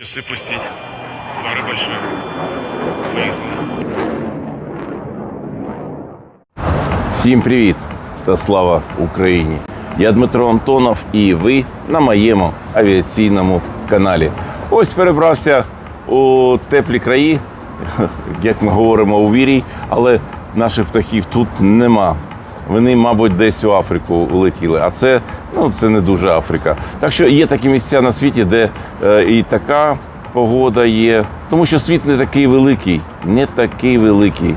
Часы пустить. Пара большая. Поехали. Всім привіт та слава Україні! Я Дмитро Антонов і ви на моєму авіаційному каналі. Ось перебрався у теплі краї, як ми говоримо у вірій, але наших птахів тут нема. Вони, мабуть, десь у Африку улетіли, а це, ну, це не дуже Африка. Так що є такі місця на світі, де е, і така погода є. Тому що світ не такий великий, не такий великий.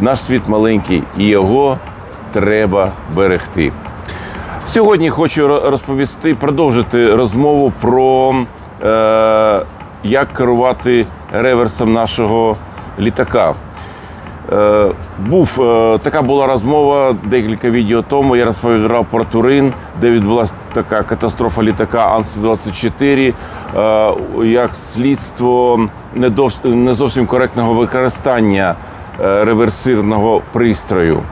Наш світ маленький і його треба берегти. Сьогодні хочу розповісти, продовжити розмову про е, як керувати реверсом нашого літака. Е, був е, така була розмова декілька відео тому. Я розповідав про Турин, де відбулася така катастрофа літака Ан-124, е, як слідство не, зовсім коректного використання реверсивного пристрою.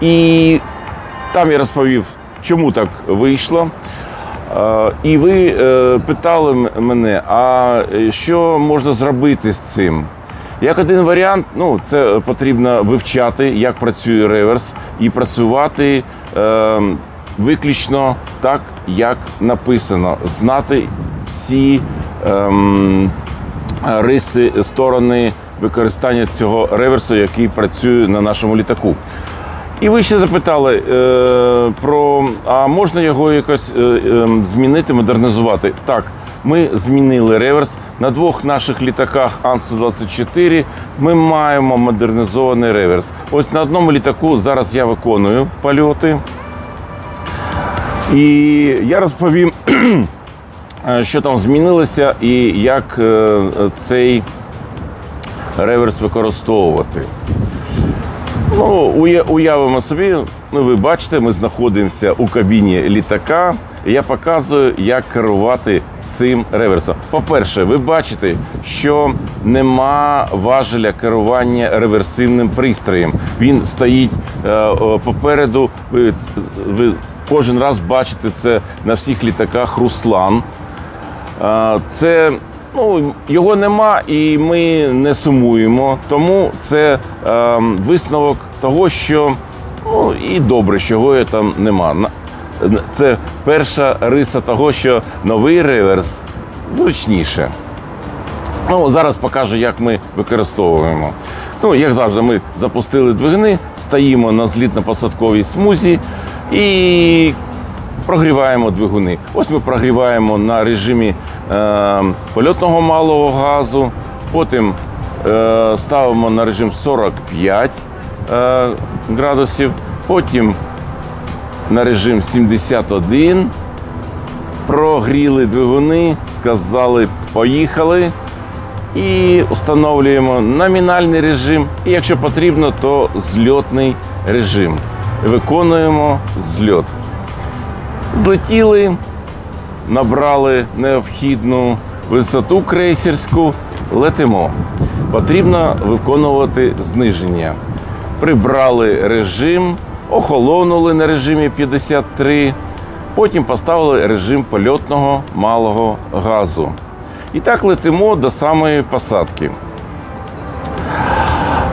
І там я розповів, чому так вийшло. І ви питали мене, а що можна зробити з цим? Як один варіант, ну це потрібно вивчати, як працює реверс, і працювати е, виключно так, як написано, знати всі ем, риси, сторони використання цього реверсу, який працює на нашому літаку. І ви ще запитали е, про а можна його якось е, е, змінити, модернізувати? Так, ми змінили реверс на двох наших літаках Ан-124. Ми маємо модернізований реверс. Ось на одному літаку зараз я виконую польоти. І я розповім, що там змінилося і як е, цей реверс використовувати. Ну, уявимо собі, ну ви бачите, ми знаходимося у кабіні літака. Я показую, як керувати цим реверсом. По-перше, ви бачите, що нема важеля керування реверсивним пристроєм. Він стоїть е, попереду. Ви, ви кожен раз бачите це на всіх літаках Руслан. Е, Це ну, його нема, і ми не сумуємо. Тому це е, висновок того, що ну і добре, що його там нема. Це перша риса того, що новий реверс зручніше. Ну, зараз покажу, як ми використовуємо. Ну, як завжди, ми запустили двигуни, стоїмо на злітно-посадковій смузі і прогріваємо двигуни. Ось ми прогріваємо на режимі е, польотного малого газу, потім е, ставимо на режим 45 е, градусів, потім на режим 71 прогріли двигуни, сказали поїхали. І встановлюємо номінальний режим. І якщо потрібно, то зльотний режим. Виконуємо зльот. Злетіли, набрали необхідну висоту крейсерську, летимо. Потрібно виконувати зниження. Прибрали режим, охолонули на режимі 53, потім поставили режим польотного малого газу. І так летимо до самої посадки.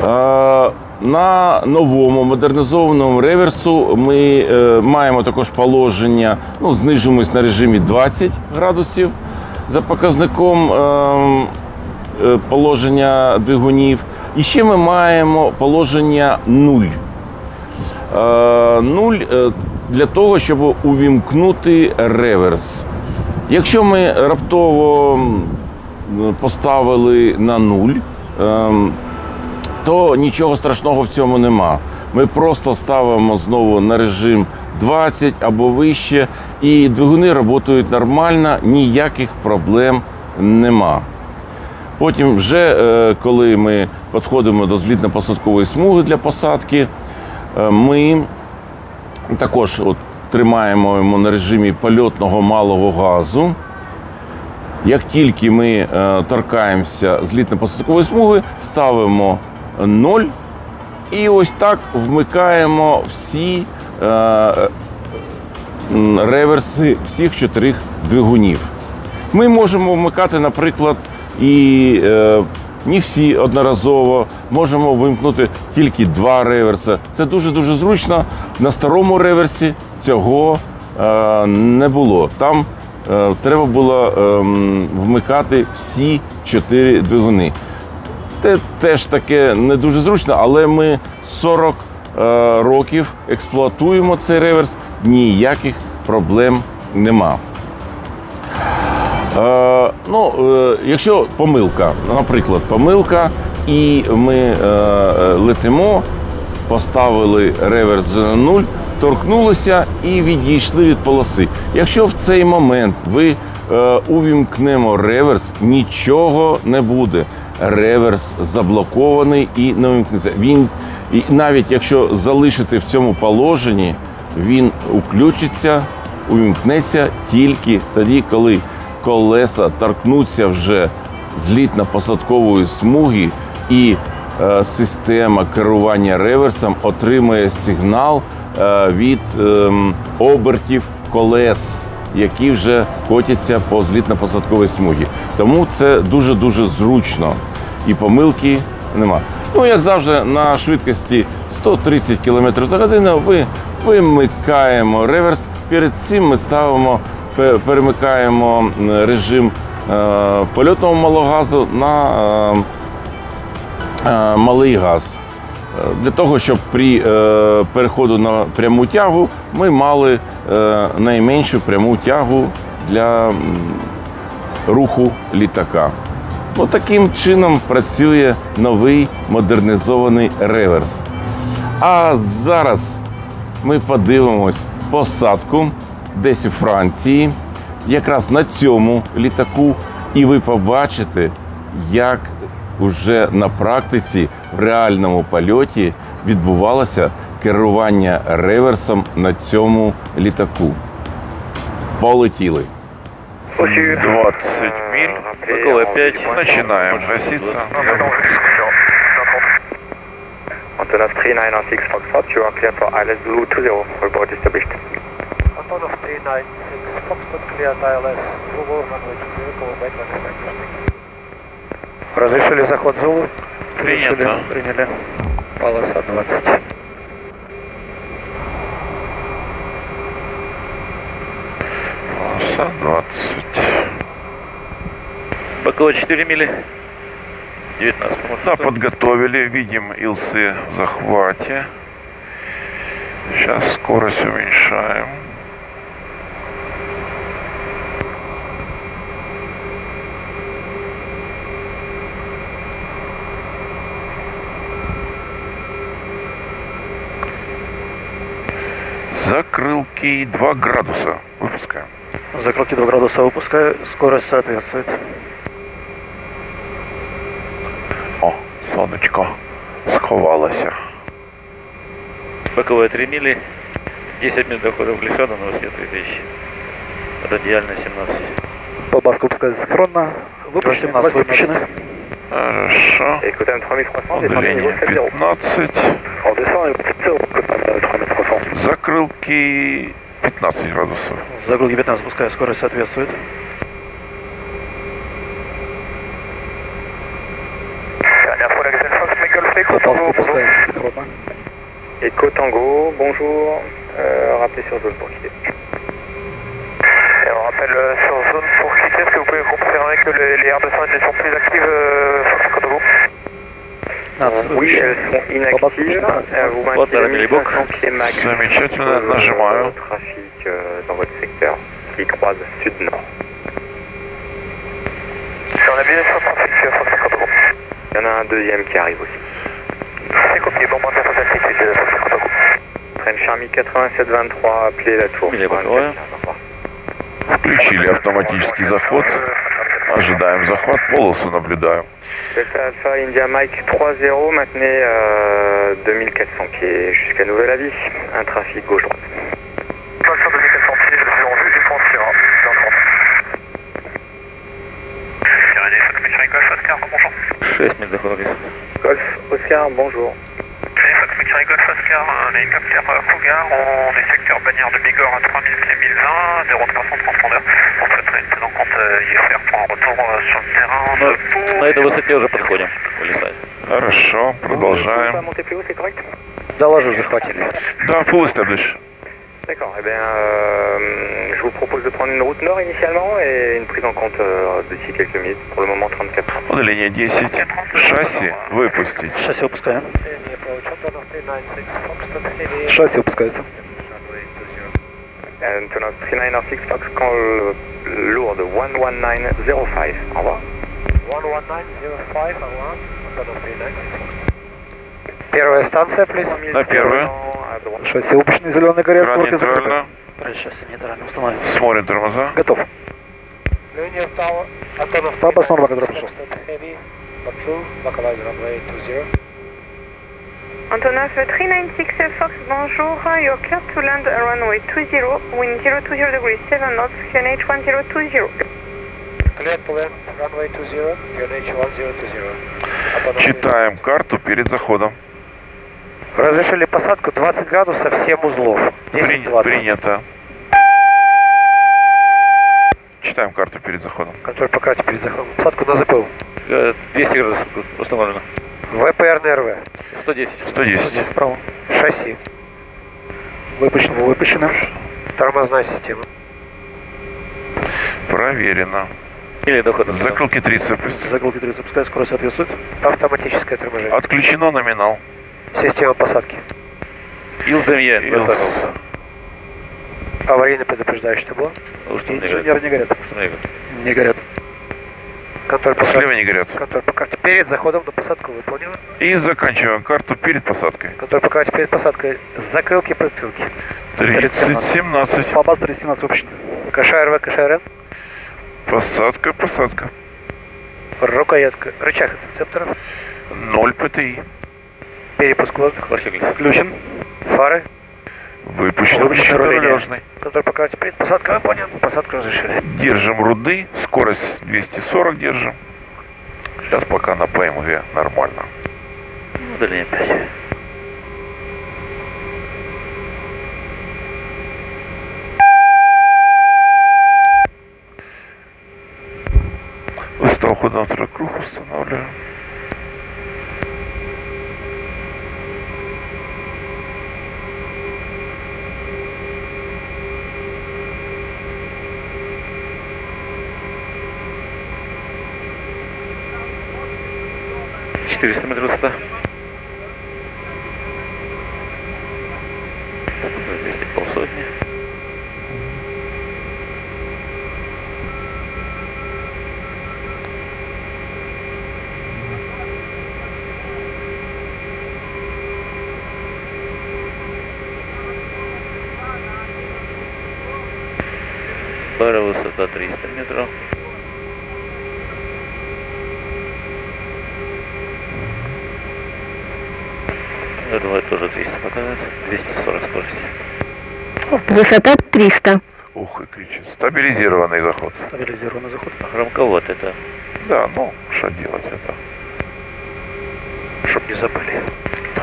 Е, На новому модернізованому реверсу ми е, маємо також положення, ну, знижуємось на режимі 20 градусів за показником е, положення двигунів. І ще ми маємо положення 0. Е, 0 е, для того, щоб увімкнути реверс. Якщо ми раптово поставили на 0, ем, то нічого страшного в цьому нема. Ми просто ставимо знову на режим 20 або вище, і двигуни працюють нормально, ніяких проблем нема. Потім, вже е, коли ми підходимо до злітно-посадкової смуги для посадки, ми також от, тримаємо на режимі польотного малого газу. Як тільки ми е, торкаємося злітно-посадкової смуги, ставимо 0 і ось так вмикаємо всі е, реверси всіх чотирьох двигунів. Ми можемо вмикати, наприклад, і е, не всі одноразово, можемо вимкнути тільки два реверси. Це дуже-дуже зручно. На старому реверсі цього е, не було. Там е, треба було ем, вмикати всі чотири двигуни. Це теж таке не дуже зручно, але ми 40 е, років експлуатуємо цей реверс, ніяких проблем нема. Е, ну, е, якщо помилка, наприклад, помилка, і ми е, е, летимо, поставили реверс на нуль, торкнулися і відійшли від полоси. Якщо в цей момент ви е, увімкнемо реверс, нічого не буде. Реверс заблокований і не увімкнеться. Він і навіть якщо залишити в цьому положенні, він включиться, увімкнеться тільки тоді, коли колеса торкнуться вже злітно-посадкової смуги, і е, система керування реверсом отримує сигнал е, від ем, обертів колес, які вже котяться по злітно-посадковій смугі. Тому це дуже дуже зручно і помилки нема. Ну, як завжди, на швидкості 130 км за годину ви вимикаємо реверс. Перед цим ми ставимо, перемикаємо режим е, польотного малого газу на е, е, малий газ. Для того, щоб при переходу на пряму тягу ми мали найменшу пряму тягу для руху літака. Таким чином працює новий модернізований реверс. А зараз ми подивимось посадку десь у Франції, якраз на цьому літаку, і ви побачите, як уже на практиці в реальному польоті відбувалося керування реверсом на цьому літаку. Полетіли. 20 миль. Около 5. Начинаем гаситься. Antonov 3996 Foxtrot, you are clear for ILS Zulu 20, report established. Antonov 396, Foxtrot clear ILS, Zulu, runway 20, call back when expected. Разрешили заход Зулу? Принято. Приняли. Полоса 20. Полоса 20. БКО 4 мили. 19 по Да, подготовили. Видим илсы в захвате. Сейчас скорость уменьшаем. Закрылки 2 градуса. Выпускаем. Закрылки 2 градуса выпускаю. Скорость соответствует. О, сонечко сховалося. Боковая 3 мили, 10 миль до хода в глиссаду на высоте 3000. Радиальная 17. Колбаска выпускает синхронно. Выпущен, 17 выпущены. Хорошо. Écoute M3300, descendez niveau Удление 70. 15. Закрылки 15 градусов. Закрылки 15 выпускаю. Скорость соответствует. Dernière fois l'accent Fox, Michael Fake, Колбаска Tango, bonjour. выпускает синхронно. Echo Tango, bonjour. Euh, rappelez sur zone pour quitter. Et on rappelle euh, sur zone pour quitter, est-ce que vous pouvez confirmer que les, les R200 sont plus actives, euh, Fox Tango 15 Oui, выпущен. elles sont inactives. Euh, vous Вот, maintenez Дорогой Бог. 1500 pieds max. Замечательно, Euh, нажимаю. Trafic euh, dans votre secteur qui croise sud-nord. On a bien sur trafic sur 150 euros. Il y en a un deuxième qui arrive aussi. C'est copié, bon point de altitude 150 euros. Train Charmy 8723, appelez la tour. Миля sur un боковая. 415, au revoir. Включили автоматический заход. Ожидаем захват. Полосу наблюдаем. Delta Alpha India Mike 3-0, maintenez euh, 2400 pieds jusqu'à nouvel avis. Un trafic gauche-droite. Sur 2400 pieds, je suis en vue du pont Sierra, dans 30. Pyrénées, Fox Mike Golf, Oscar, bonjour. 6 миль до хода в глиссаду. Golf, Oscar, bonjour. Fox Charlie Golf Oscar, un hélicoptère euh, Cougar, on est secteur bannière de Bigorre à 3000 pieds 1020, 0300 transpondeur. On souhaiterait une prise en compte euh, IFR pour un retour euh, sur le terrain Ну, de Pau. на этой высоте уже подходим. Вылезать. Хорошо, продолжаем. Monter plus haut, c'est correct Доложу, захватили. Да, full establish. D'accord, eh bien, euh, je vous propose de prendre une route nord initialement et une prise en compte euh, d'ici quelques minutes. Pour le moment, 34. Удаление 10. Шасси выпустить. Шасси выпускаем. Antonov 396 Foxtrot Heavy. Шасси выпускается. Antonov 3906 Fox, call lourde 11905. Au revoir. 11905, ага. Antonov 396 Первая станция, плиз. На первую. Шасси выпущены, зеленый горят, створки закрыты. Шасси нейтрально установим. Смотрим тормоза. Готов. Linear Tower, Antonov По обосному вагону 396 Foxtrot Heavy. Patrol, localize runway 20. Antonov 396 Fox, bonjour. You're clear to land runway 20, wind 020 degrees 7 knots, QNH 1020. Clear to land, runway 20, QNH 1020. Antonov Читаем карту перед заходом. Разрешили посадку 20 градусов, 7 узлов. При- 10-20. Принято. Читаем карту перед заходом. Контроль по карте перед заходом. Посадку на ЗПУ. Э, 200 градусов установлено. ВПР НРВ. 110. 110. справа. Шасси. Выпущено, выпущено. Тормозная система. Проверено. Или доход. Закрылки 30 выпустить. Закрылки 30 запускай, скорость соответствует. Автоматическое торможение. Отключено номинал. Система посадки. Илдемье. Илс. Аварийно предупреждающий табло. Инженеры горят. не горят. Не горят. Контроль по Слева не горят. Контроль по карте. Перед заходом на посадку выполнено. И заканчиваем карту перед посадкой. Контроль по карте перед посадкой. Закрылки, подкрылки. 30, 17. По баз 317 выпущено. КШРВ, КШРН. Посадка, посадка. Рукоятка. Рычаг интерцепторов. 0 ПТИ. Перепуск воздуха. Включен. Фары. Выпущен Выпущено руление. четырехлёжный. Контроль по карте перед посадкой выполнен. Посадку разрешили. Держим руды. Скорость 240 держим. Сейчас пока на ПМВ нормально. Удаление 5. Выстав худометра круг устанавливаем. değiştirirsin Hırıs'la. Высота 300. Ух и кричит. Стабилизированный заход. Стабилизированный заход. Громковато это. Да, ну, что делать это? Чтоб не забыли.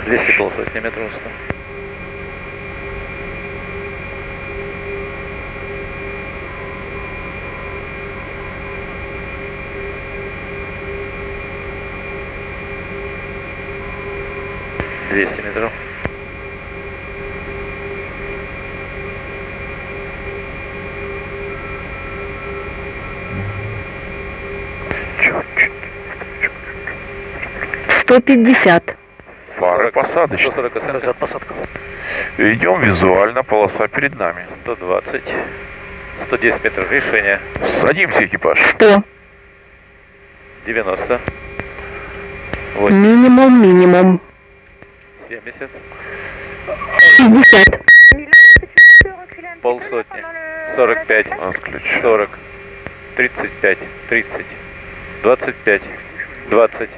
200 полсотни метров высота. Двести метров. 150. Фары посадочные. 140 центов. Назад посадка. Идем визуально, полоса перед нами. 120. 110 метров решение. Садимся, экипаж. 100. 90. 80. Минимум, минимум. 70. 50. Полсотни. 45. Отключ. 40. 35. 30. 25. 20.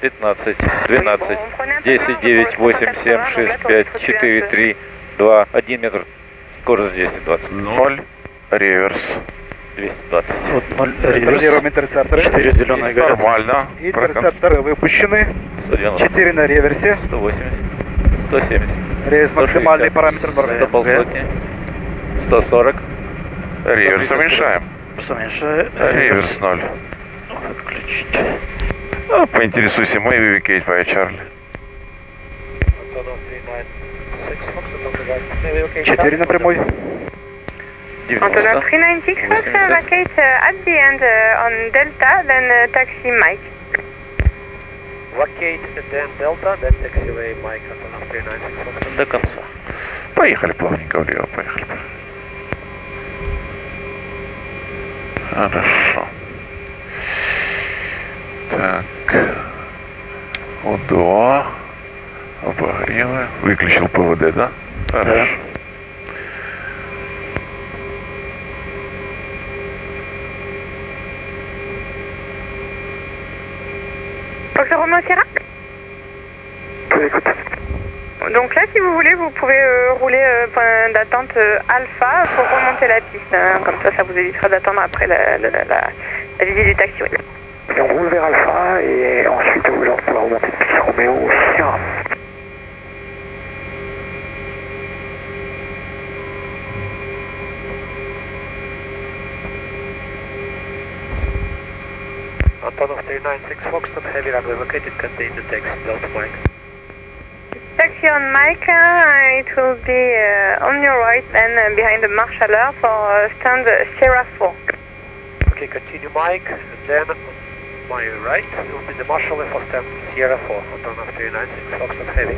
15. 12. 10, 9, 8, 7, 6, 5, 4, 3, 2, 1 метр. Скорость 220. Ноль. Реверс. 220. Вот 0. Контролируем интерцепторы. 4 зеленые горят. Нормально. Интерцепторы выпущены. 190. 4 на реверсе. 180. 170. Рейс максимальный 160, параметр нормы. До полсотни. 140. Реверс уменьшаем. Реверс 0. Включить. А, поинтересуйся, мой вивикейт по Чарли. Antonov 396 Foxtrot on the right. Maybe okay. Четыре на прямой. Antonov 90. 396, Fox, uh, vacate uh, at the end uh, on Delta, then uh, taxi Mike. Vacate then Delta, then taxiway Mike Antonov 396 Foxtrot. До конца. Поехали плавненько влево, поехали. Хорошо. Так. ОДО. Обогревы. Выключил ПВД, да? Хорошо. Fox Romeo Sierra Donc là, si vous voulez, vous pouvez euh, rouler euh, point d'attente euh, alpha pour remonter la piste. hein. Comme ça, ça vous évitera d'attendre après la, la, la, la visite du taxiway. Et on roule et ensuite on va pouvoir remonter de piste Roméo Sierra. Antonov 396 Foxtrot, heavy runway vacated, contain the taxi Delta Mike. Taxi on Mike, uh, it will be uh, on your right, then uh, behind the marshaller for uh, stand Sierra 4. Okay, continue Mike, and then on my right will be the marshal for stand Sierra 4. Antonov 396 Foxtrot, heavy.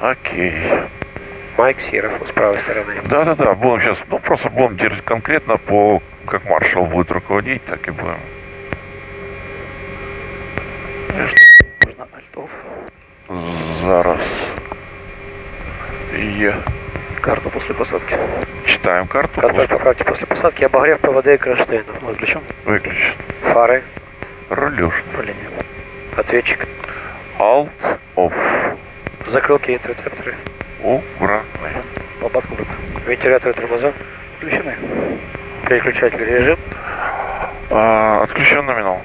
Окей. Майк 4 с правой стороны. Да-да-да, будем сейчас, ну просто будем держать конкретно по, как маршал будет руководить, так и будем. Можно альтов. Зараз. Є. Карту после посадки. Читаем карту. Контакт просто поправьте после посадки, обогрев ПВД и кронштейна. Выключен. Выключен. Фары, Рулюш. Управление. ответчик, Alt, off. закрылки и интерцепторы, Убраны. По паспорту. вентиляторы тормоза, Включены. переключатель режим, А, отключен номинал.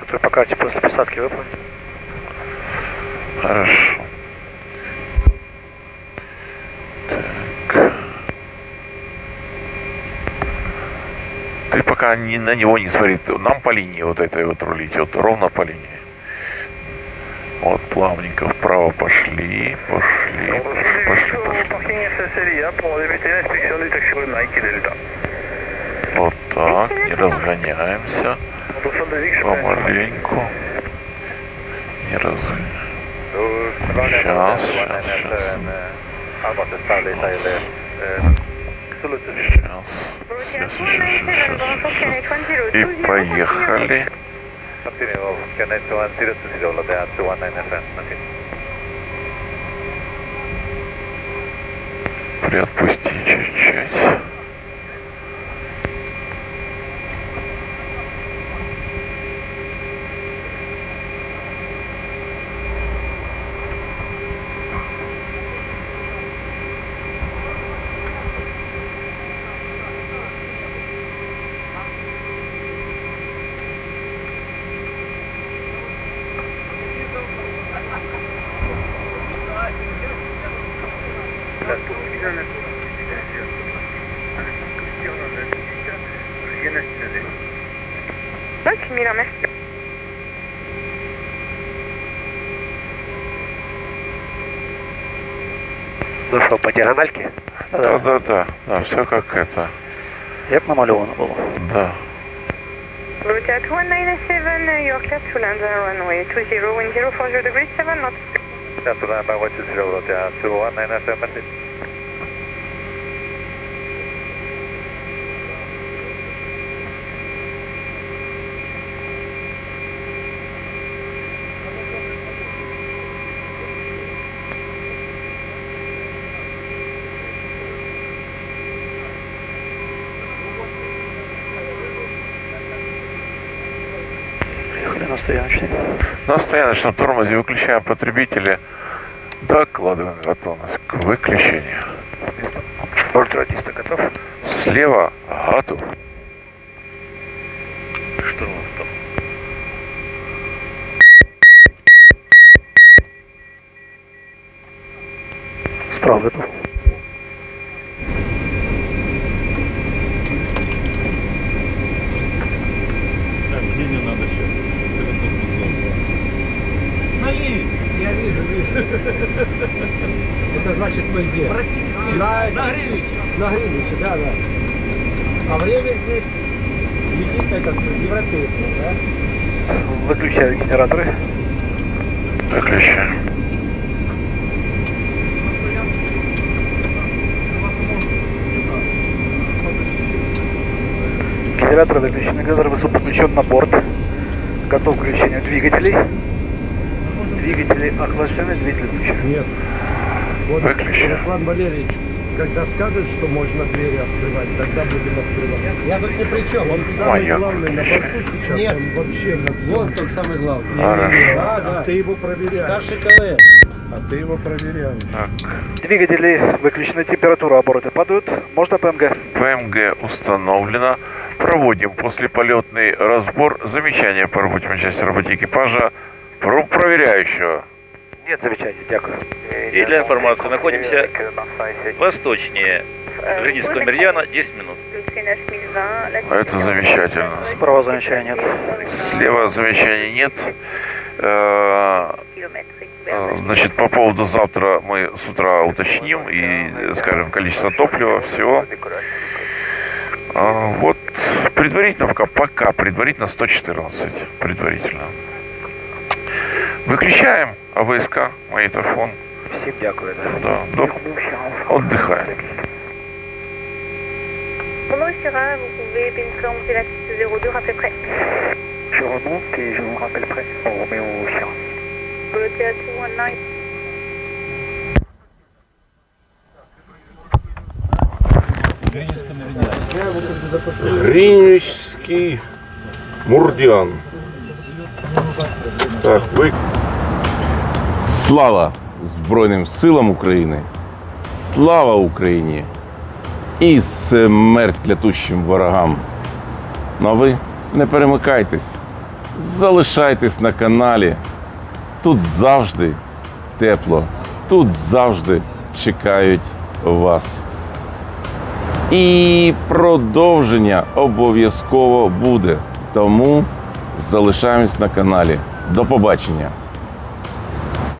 который по карте после посадки выполнен. Хорошо. Так. Ты пока не, на него не смотри. Нам по линии вот этой вот рулить. Вот ровно по линии. Вот плавненько вправо пошли. Пошли. Пошли. Пошли. пошли. Вот так. Не разгоняемся. Помаленьку. Не разгоняемся. Сейчас, сейчас, сейчас. Сейчас. Сейчас, сейчас. И поехали. Приотпусти по диагональке? Да, да, да, да, да все как это. Як намальовано було? Да. Route 197, you're clear to land on runway 20 1040 degrees 7 knots. Clear to land by 120, Route 197. На стояночном тормозе выключаем потребители. Докладываем готовность к выключению. Ультрадиста готов? Слева готов. Что там? сигнал готов. Я вижу, вижу. Это значит мы где? Практически на, на Гринвиче. На Гринвиче, да, да. А время здесь летит этот европейский, да? Выключаю генераторы. Выключаем. Генераторы выключены, Газорвесу подключен на борт. Готов к включению двигателей. Двигатели охлаждены, двигатели включены. Нет. Вот Выключи. Руслан Валерьевич, когда скажет, что можно двери открывать, тогда будем открывать. Я тут ни при чем. Он самый Моя главный на борту сейчас. Нет. Он вообще на всем. Вот тот самый главный. Да, да. Ты его проверяешь. Старший КВС. А ты его проверяешь. Так. Двигатели выключены, температура обороты падают. Можно ПМГ? ПМГ установлено. Проводим послеполетный разбор. Замечания по работе части работы экипажа. Про проверяющего. Нет замечаний, дякую. И для информации находимся восточнее Гринического меридиана 10 минут. Это замечательно. Справа замечания нет. Слева замечаний нет. Э, э, Значит, по поводу завтра мы с утра уточним и э, скажем количество топлива, всего. А, Вот предварительно пока, пока предварительно 114. Предварительно. Виключаємо, а ВСК магнітофон. Всім дякую. Да. Да. Отдыхаем. Mon nom est Sarah, vous pouvez pénétrer en la 02, rappel prêt. Je remonte et je vous rappelle prêt. On remet au Chira. Le théâtre 219. Гринвичский Мурдиан. Так, вы... Слава Збройним силам України! Слава Україні! І смерть лятущим ворогам! Ну а ви не перемикайтесь, залишайтесь на каналі. Тут завжди тепло, тут завжди чекають вас. І продовження обов'язково буде. Тому залишаємось на каналі. До побачення!